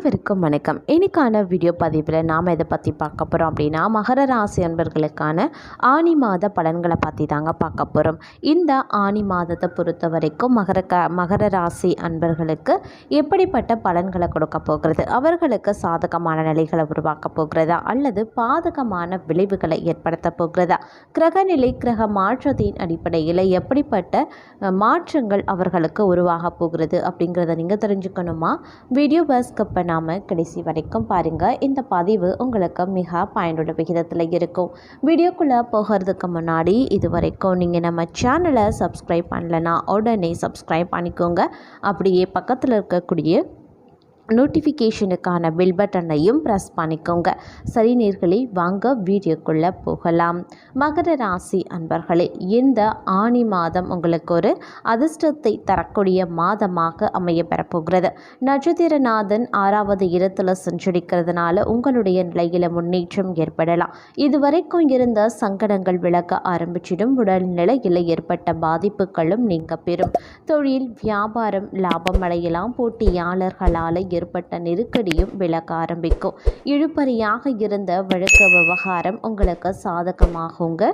அனைவருக்கும் வணக்கம். இன்றைக்கான வீடியோ பதிவில் நாம் இதை பற்றி பார்க்க போகிறோம் அப்படின்னா மகர ராசி அன்பர்களுக்கான ஆனி மாத பலன்களை பற்றி தாங்க பார்க்க போகிறோம் இந்த ஆனி மாதத்தை பொறுத்த வரைக்கும் மகர க மகர ராசி அன்பர்களுக்கு எப்படிப்பட்ட பலன்களை கொடுக்க போகிறது? அவர்களுக்கு சாதகமான நிலைகளை உருவாக்க போகிறதா? அல்லது பாதகமான விளைவுகளை ஏற்படுத்த போகிறதா? கிரகநிலை கிரக மாற்றத்தின் அடிப்படையில் எப்படிப்பட்ட மாற்றங்கள் அவர்களுக்கு உருவாக போகிறது அப்படிங்கிறத நீங்கள் தெரிஞ்சுக்கணுமா? வீடியோவை ஸ்கிப் பண்ணாமல் கடைசி வரைக்கும் பாருங்கள் இந்த பதிவு உங்களுக்கு மிக பயனுள்ள விகிதத்தில் இருக்கும். வீடியோக்குள்ளே போகிறதுக்கு முன்னாடி இது வரைக்கும் நீங்கள் நம்ம சேனலை சப்ஸ்கிரைப் பண்ணலைன்னா உடனே சப்ஸ்கிரைப் பண்ணிக்கோங்க. அப்படியே பக்கத்தில் இருக்கக்கூடிய நோட்டிஃபிகேஷனுக்கான பெல் பட்டனையும் ப்ரெஸ் பண்ணிக்கோங்க. சரி நேர்களை வாங்க வீடியோக்குள்ளே போகலாம். மகர ராசி அன்பர்களே இந்த ஆனி மாதம் உங்களுக்கு ஒரு அதிர்ஷ்டத்தை தரக்கூடிய மாதமாக அமைய பெறப்போகிறது. நட்சத்திரநாதன் ஆறாவது இடத்துல சென்றடிக்கிறதுனால உங்களுடைய நிலையில் முன்னேற்றம் ஏற்படலாம். இதுவரைக்கும் இருந்த சங்கடங்கள் விலக ஆரம்பிச்சிடும். உடல்நிலையில் ஏற்பட்ட பாதிப்புகளும் நீங்க பெறும். தொழில் வியாபாரம் லாபம் அடையலாம். போட்டியாளர்களால் ஏற்பட்ட நெருக்கடியும் விலக ஆரம்பிக்கும். இழுபறியாக இருந்த வழக்கு விவகாரம் உங்களுக்கு சாதகமாகுங்க.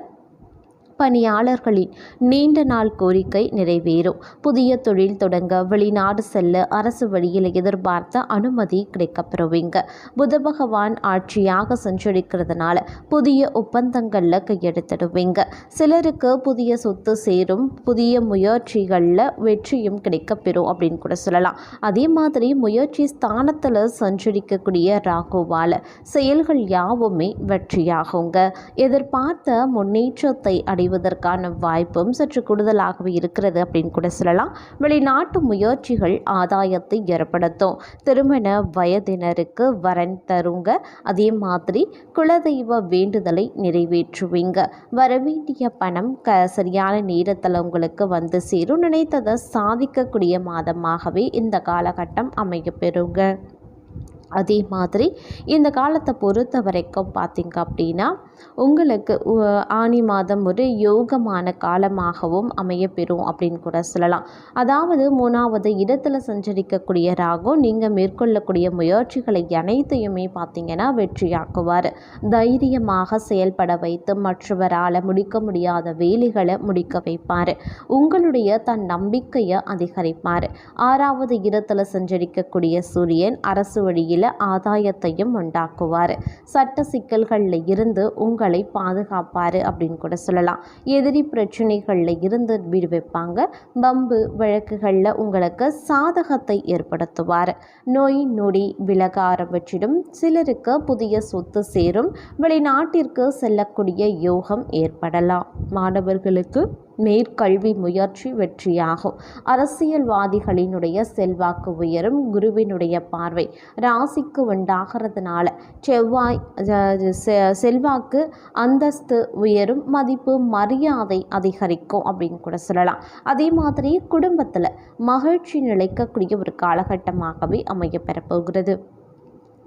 பணியாளர்களின் நீண்ட நாள் கோரிக்கை நிறைவேறும். புதிய தொழில் தொடங்க வெளிநாடு செல்ல அரசு வழியில் எதிர்பார்த்த அனுமதி கிடைக்கப்பெறுவீங்க. புத பகவான் ஆட்சியாக சஞ்சரிக்கிறதுனால புதிய ஒப்பந்தங்களில் கையெழுத்திடுவீங்க. சிலருக்கு புதிய சொத்து சேரும் புதிய முயற்சிகளில் வெற்றியும் கிடைக்கப்பெறும் அப்படின்னு கூட சொல்லலாம். அதே மாதிரி முயற்சி ஸ்தானத்தில் சஞ்சரிக்கக்கூடிய ராகுவால் செயல்கள் யாவுமே வெற்றியாகுங்க. எதிர்பார்த்த முன்னேற்றத்தை அடை அடைவதற்கான வாய்ப்பும் சற்று கூடுதலாகவே இருக்கிறது அப்படின்னு கூட சொல்லலாம். வெளிநாட்டு முயற்சிகள் ஆதாயத்தை ஏற்படுத்தும். திருமண வயதினருக்கு வரன் தருங்க. அதே மாதிரி குலதெய்வ வேண்டுதலை நிறைவேற்றுவீங்க. வரவேண்டிய பணம் க சரியான நேரத்தில் உங்களுக்கு வந்து சேரும். நினைத்ததை சாதிக்கக்கூடிய மாதமாகவே இந்த காலகட்டம் அமையப்பெறுங்க அதே மாதிரி இந்த காலத்தை பொறுத்த வரைக்கும் பார்த்திங்க அப்படின்னா உங்களுக்கு ஆணி ஆனி மாதம் ஒரு யோகமான காலமாகவும் அமையப்பெறும் அப்படின்னு கூட சொல்லலாம். அதாவது மூணாவது இடத்துல சஞ்சரிக்கக்கூடிய ராகு நீங்கள் மேற்கொள்ளக்கூடிய முயற்சிகளை அனைத்தையுமே பார்த்தீங்கன்னா வெற்றியாக்குவார். தைரியமாக செயல்பட வைத்து மற்றவரால் முடிக்க முடியாத வேலைகளை முடிக்க வைப்பார். உங்களுடைய தன் நம்பிக்கையை அதிகரிப்பார். ஆறாவது இடத்துல சஞ்சரிக்கக்கூடிய சூரியன் அரசு வழியில் ஆதாயத்தையும் உண்டாக்குவார். சட்ட சிக்கல்களில் இருந்து உங்களை பாதுகாப்பார் அப்படின்னு கூட சொல்லலாம். எதிரி பிரச்சனைகளில் இருந்து விடுவிப்பாங்க. பம்பு வழக்குகளில் உங்களுக்கு சாதகத்தை ஏற்படுத்துவார். நோய் நொடி விலக ஆரம்பிச்சிடும் சிலருக்கு புதிய சொத்து சேரும். வெளிநாட்டிற்கு செல்லக்கூடிய யோகம் ஏற்படலாம். மாணவர்களுக்கு மேற்கல்வி முயற்சி வெற்றியாகும். அரசியல்வாதிகளினுடைய செல்வாக்கு உயரும். குருவினுடைய பார்வை ராசிக்கு உண்டாகிறதுனால செவ்வாய் செ- செல்வாக்கு அந்தஸ்து உயரும். மதிப்பு மரியாதை அதிகரிக்கும் அப்படின்னு கூட சொல்லலாம். அதே மாதிரி குடும்பத்தில் மகிழ்ச்சி நிலைக்கக்கூடிய ஒரு காலகட்டமாகவே அமைய பெறப்போகிறது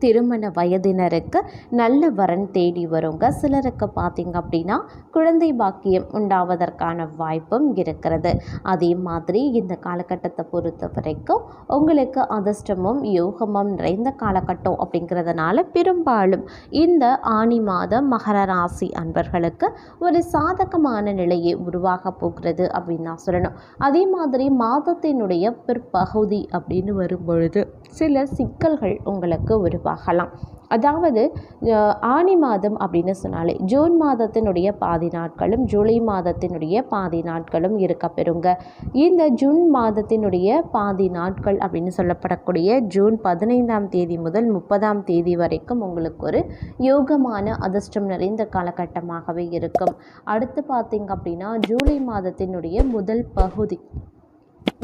திருமண வயதினருக்கு நல்ல வரன் தேடி வருங்க. சிலருக்கு பார்த்திங்க அப்படின்னா குழந்தை பாக்கியம் உண்டாவதற்கான வாய்ப்பும் இருக்கிறது. அதே மாதிரி இந்த காலகட்டத்தை பொறுத்த வரைக்கும் உங்களுக்கு அதிர்ஷ்டமும் யோகமும் நிறைந்த காலகட்டம் அப்படிங்கிறதுனால பெரும்பாலும் இந்த ஆனி மாதம் மகர ராசி அன்பர்களுக்கு ஒரு சாதகமான நிலையை உருவாக போகிறது அப்படின்னு நான் சொல்லணும். அதே மாதிரி மாதத்தினுடைய பிற்பகுதி அப்படின்னு வரும்பொழுது சில சிக்கல்கள் உங்களுக்கு பார்க்கலாம் அதாவது ஆனி மாதம் அப்படின்னு சொன்னாலே ஜூன் மாதத்தினுடைய பாதி நாட்களும் ஜூலை மாதத்தினுடைய பாதி நாட்களும் இருக்க பெறுங்க. இந்த ஜூன் மாதத்தினுடைய பாதி நாட்கள் அப்படின்னு சொல்லப்படக்கூடிய ஜூன் பதினைந்தாம் தேதி முதல் முப்பதாம் தேதி வரைக்கும் உங்களுக்கு ஒரு யோகமான அதிர்ஷ்டம் நிறைந்த காலகட்டமாகவே இருக்கும். அடுத்து பார்த்தீங்க அப்படின்னா ஜூலை மாதத்தினுடைய முதல் பகுதி.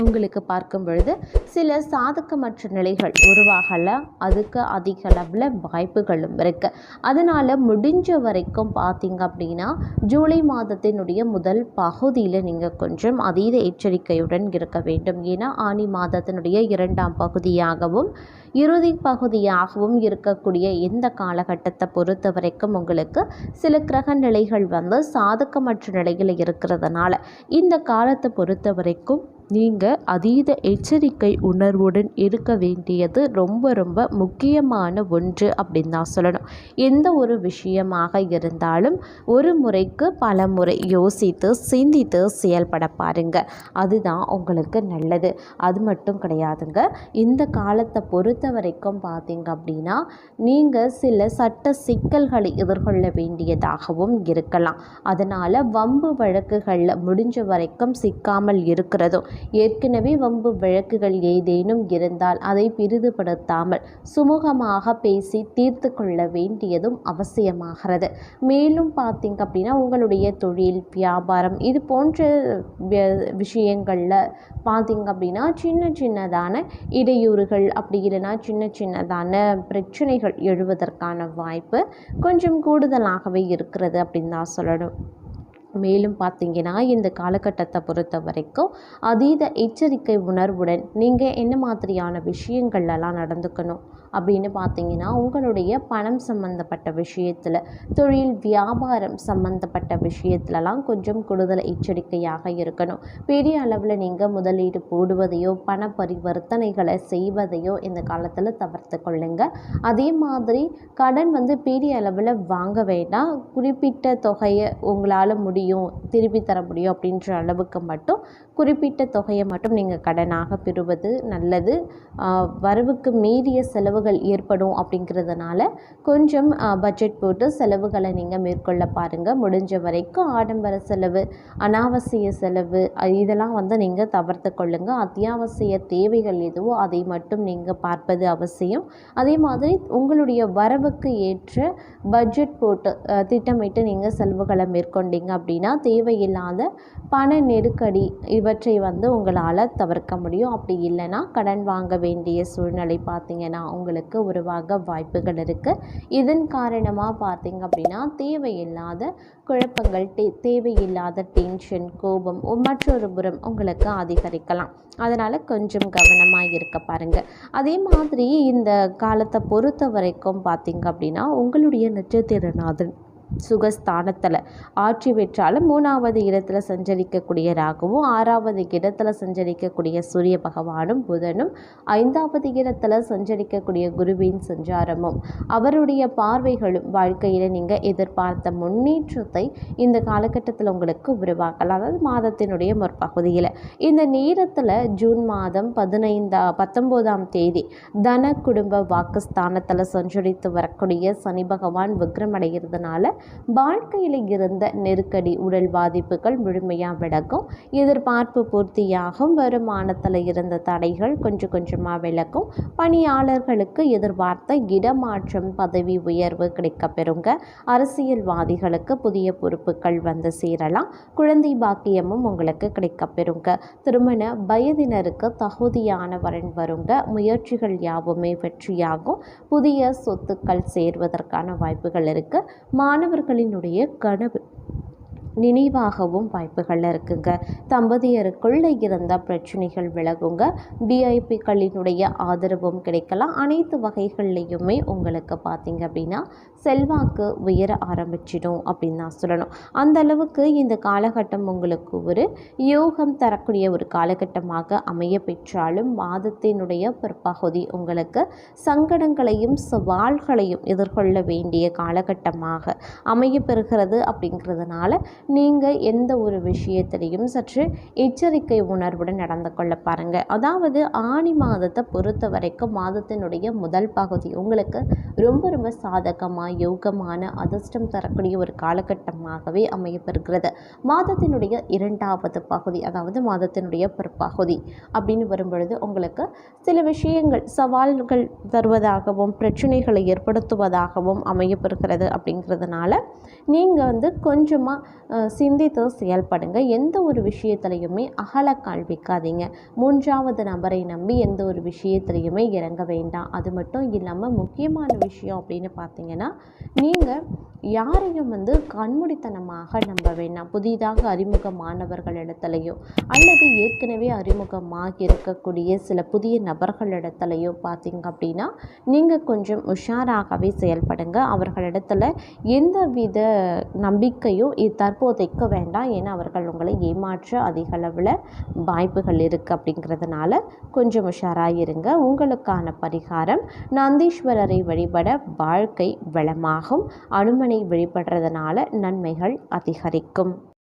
உங்களுக்கு பார்க்கும் பொழுது சில சாதகமற்ற நிலைகள் உருவாகலாம் அதுக்கு அதிக அளவில் வாய்ப்புகளும் இருக்குது அதனால் முடிஞ்ச வரைக்கும் பார்த்தீங்க அப்படின்னா ஜூலை மாதத்தினுடைய முதல் பகுதியில் நீங்கள் கொஞ்சம் அதீத எச்சரிக்கையுடன் இருக்க வேண்டும். ஏன்னா ஆனி மாதத்தினுடைய இரண்டாம் பகுதியாகவும் இறுதி பகுதியாகவும் இருக்கக்கூடிய இந்த காலகட்டத்தை பொறுத்த வரைக்கும் உங்களுக்கு சில கிரக நிலைகள் வந்து சாதகமற்ற நிலையில் இருக்கிறதுனால இந்த காலத்தை பொறுத்த வரைக்கும் நீங்கள் அதீத எச்சரிக்கை உணர்வுடன் இருக்க வேண்டியது ரொம்ப ரொம்ப முக்கியமான ஒன்று அப்படின்னு தான் சொல்லணும். எந்த ஒரு விஷயமாக இருந்தாலும் ஒரு முறைக்கு பல முறை யோசித்து சிந்தித்து செயல்பட பாருங்க. அதுதான் உங்களுக்கு நல்லது. அது மட்டும் கிடையாதுங்க. இந்த காலத்தை பொறுத்த வரைக்கும் பார்த்தீங்க அப்படின்னா நீங்கள் சில சட்ட சிக்கல்களை எதிர்கொள்ள வேண்டியதாகவும் இருக்கலாம். அதனால் வம்பு வழக்குகளில் முடிஞ்ச வரைக்கும் சிக்காமல் இருக்கிறதும் ஏற்கனவே வம்பு வழக்குகள் ஏதேனும் இருந்தால் அதை பிரிதுபடுத்தாமல் சுமூகமாக பேசி தீர்த்து கொள்ள வேண்டியதும் அவசியமாகிறது. மேலும் பார்த்தீங்க அப்படின்னா உங்களுடைய தொழில் வியாபாரம் இது போன்ற விஷயங்களில் பார்த்தீங்க அப்படின்னா சின்ன சின்னதான இடையூறுகள் அப்படி இல்லைன்னா சின்ன சின்னதான பிரச்சனைகள் எழுவதற்கான வாய்ப்பு கொஞ்சம் கூடுதலாகவே இருக்கிறது அப்படின்னு தான் சொல்லணும். மேலும் பார்த்தீங்கன்னா இந்த காலகட்டத்தை பொறுத்த வரைக்கும் அதீத எச்சரிக்கை உணர்வுடன் நீங்கள் என்ன மாதிரியான விஷயங்கள்லாம் நடந்துக்கணும்? அப்படின்னு பார்த்தீங்கன்னா உங்களுடைய பணம் சம்மந்தப்பட்ட விஷயத்தில் தொழில் வியாபாரம் சம்மந்தப்பட்ட விஷயத்துலலாம் கொஞ்சம் கூடுதல் எச்சரிக்கையாக இருக்கணும். பெரிய அளவில் நீங்கள் முதலீடு போடுவதையோ பண பரிவர்த்தனைகளை செய்வதையோ இந்த காலத்தில் தவிர்த்து கொள்ளுங்க. அதே மாதிரி கடன் வந்து பெரிய அளவில் வாங்க வேண்டாம். குறிப்பிட்ட தொகையை உங்களால் முடியும் திருப்பி தர முடியும் அப்படின்ற அளவுக்கு மட்டும் குறிப்பிட்ட தொகையை மட்டும் நீங்கள் கடனாக பெறுவது நல்லது. வரவுக்கு மீறிய செலவு செலவுகள் ஏற்படும் அப்படிங்கிறதுனால கொஞ்சம் பட்ஜெட் போட்டு செலவுகளை நீங்கள் மேற்கொள்ள பாருங்கள் முடிஞ்ச வரைக்கும் ஆடம்பர செலவு அனாவசிய செலவு இதெல்லாம் வந்து நீங்கள் தவிர்த்து கொள்ளுங்கள் அத்தியாவசிய தேவைகள் எதுவோ அதை மட்டும் நீங்கள் பார்ப்பது அவசியம். அதே மாதிரி உங்களுடைய வரவுக்கு ஏற்ற பட்ஜெட் போட்டு திட்டமிட்டு நீங்கள் செலவுகளை மேற்கொண்டீங்க அப்படின்னா தேவையில்லாத பண நெருக்கடி இவற்றை வந்து உங்களால் தவிர்க்க முடியும். அப்படி இல்லைன்னா கடன் வாங்க வேண்டிய சூழ்நிலை பார்த்தீங்கன்னா உங்களுக்கு உருவாக வாய்ப்புகள் இருக்குது இதன் காரணமாக பார்த்தீங்க அப்படின்னா தேவையில்லாத குழப்பங்கள் தே தேவையில்லாத டென்ஷன் கோபம் மற்றொரு புறம் உங்களுக்கு அதிகரிக்கலாம். அதனால் கொஞ்சம் கவனமாக இருக்க பாருங்கள் அதே மாதிரி இந்த காலத்தை பொறுத்த வரைக்கும் பார்த்தீங்க அப்படின்னா உங்களுடைய நட்சத்திரநாதன் சுகஸ்தானத்தில். ஆட்சி பெற்றாலும் மூணாவது இடத்துல சஞ்சரிக்கக்கூடிய ராகுவும் ஆறாவது இடத்துல சஞ்சரிக்கக்கூடிய சூரிய பகவானும் புதனும் ஐந்தாவது இடத்துல சஞ்சரிக்கக்கூடிய குருவின் சஞ்சாரமும். அவருடைய பார்வைகளும் வாழ்க்கையில் நீங்கள் எதிர்பார்த்த முன்னேற்றத்தை இந்த காலகட்டத்தில் உங்களுக்கு உருவாக்கலாம். அதாவது மாதத்தினுடைய முற்பகுதியில். இந்த நேரத்தில் ஜூன் மாதம் பதினைந்தா பத்தொம்போதாம் தேதி தன குடும்ப வாக்குஸ்தானத்தில் சஞ்சரித்து வரக்கூடிய சனி பகவான் விக்ரமடைகிறதுனால வாழ்க்கையில் இருந்த நெருக்கடி உடல் பாதிப்புகள் முழுமையாக விளக்கும் எதிர்பார்ப்பு பூர்த்தியாகும். வருமானத்தில் இருந்த தடைகள் கொஞ்சம் கொஞ்சமாக விளக்கும் பணியாளர்களுக்கு எதிர்பார்த்த இடமாற்றம் பதவி உயர்வு கிடைக்கப்பெறுங்க. அரசியல்வாதிகளுக்கு புதிய பொறுப்புகள் வந்து சேரலாம். குழந்தை பாக்கியமும் உங்களுக்கு கிடைக்கப்பெறுங்க. திருமண வயதினருக்கு தகுதியான வரன் வருங்க. முயற்சிகள் யாவுமே வெற்றியாகும். புதிய சொத்துக்கள் சேர்வதற்கான வாய்ப்புகள் இருக்கு. மாணவர்களினுடைய கனவு நினைவாகவும் வாய்ப்புகள் இருக்குங்க. தம்பதியருக்குள்ள இருந்த பிரச்சனைகள் விலகுங்க. விஐபிக்களினுடைய ஆதரவும் கிடைக்கலாம். அனைத்து வகைகள்லையுமே உங்களுக்கு பார்த்தீங்க அப்படின்னா செல்வாக்கு உயர ஆரம்பிச்சிடும் அப்படின்னு தான் சொல்லணும். அந்த அளவுக்கு இந்த காலகட்டம் உங்களுக்கு ஒரு யோகம் தரக்கூடிய ஒரு காலகட்டமாக அமைய பெற்றாலும் மாதத்தினுடைய பிற்பகுதி உங்களுக்கு சங்கடங்களையும் சவால்களையும் எதிர்கொள்ள வேண்டிய காலகட்டமாக அமைய பெறுகிறது அப்படிங்கிறதுனால நீங்கள் எந்த ஒரு விஷயத்திலையும் சற்று எச்சரிக்கை உணர்வுடன் நடந்து கொள்ள பாருங்கள் அதாவது ஆணி மாதத்தை பொறுத்த வரைக்கும் மாதத்தினுடைய முதல் பகுதி உங்களுக்கு ரொம்ப ரொம்ப சாதகமாக யோகமான அதிர்ஷ்டம் தரக்கூடிய ஒரு காலகட்டமாகவே அமையப்பெறுகிறது. மாதத்தினுடைய இரண்டாவது பகுதி அதாவது மாதத்தினுடைய பிற்பகுதி அப்படின்னு வரும்பொழுது உங்களுக்கு சில விஷயங்கள் சவால்கள் தருவதாகவும் பிரச்சனைகளை ஏற்படுத்துவதாகவும் அமையப்பெறுகிறது அப்படிங்கிறதுனால நீங்கள் வந்து கொஞ்சமாக சிந்தித்து செயல்படுங்க. எந்த ஒரு விஷயத்துலையுமே அகல காண்பிக்காதீங்க மூன்றாவது நபரை நம்பி எந்த ஒரு விஷயத்துலையுமே இறங்க வேண்டாம். அது மட்டும் இல்லாமல் முக்கியமான விஷயம் அப்படின்னு பார்த்தீங்கன்னா நீங்கள் யாரையும் வந்து கண்மூடித்தனமாக நம்ப வேண்டாம். புதிதாக அறிமுகமானவர்களிடத்துலையோ அல்லது ஏற்கனவே அறிமுகமாக இருக்கக்கூடிய சில புதிய நபர்களிடத்துலையோ பார்த்தீங்க அப்படின்னா நீங்கள் கொஞ்சம் உஷாராகவே செயல்படுங்க. அவர்களிடத்துல எந்தவித நம்பிக்கையும் தற்போதைக்கு வேண்டாம் ஏன்னா அவர்கள் உங்களை ஏமாற்ற அதிக அளவில் வாய்ப்புகள் இருக்குது அப்படிங்கிறதுனால கொஞ்சம் உஷாராக இருங்க உங்களுக்கான பரிகாரம் நந்தீஸ்வரரை வழிபட வாழ்க்கை வளமாகும். அனுமனை வழிபடுறதுனால நன்மைகள் அதிகரிக்கும்.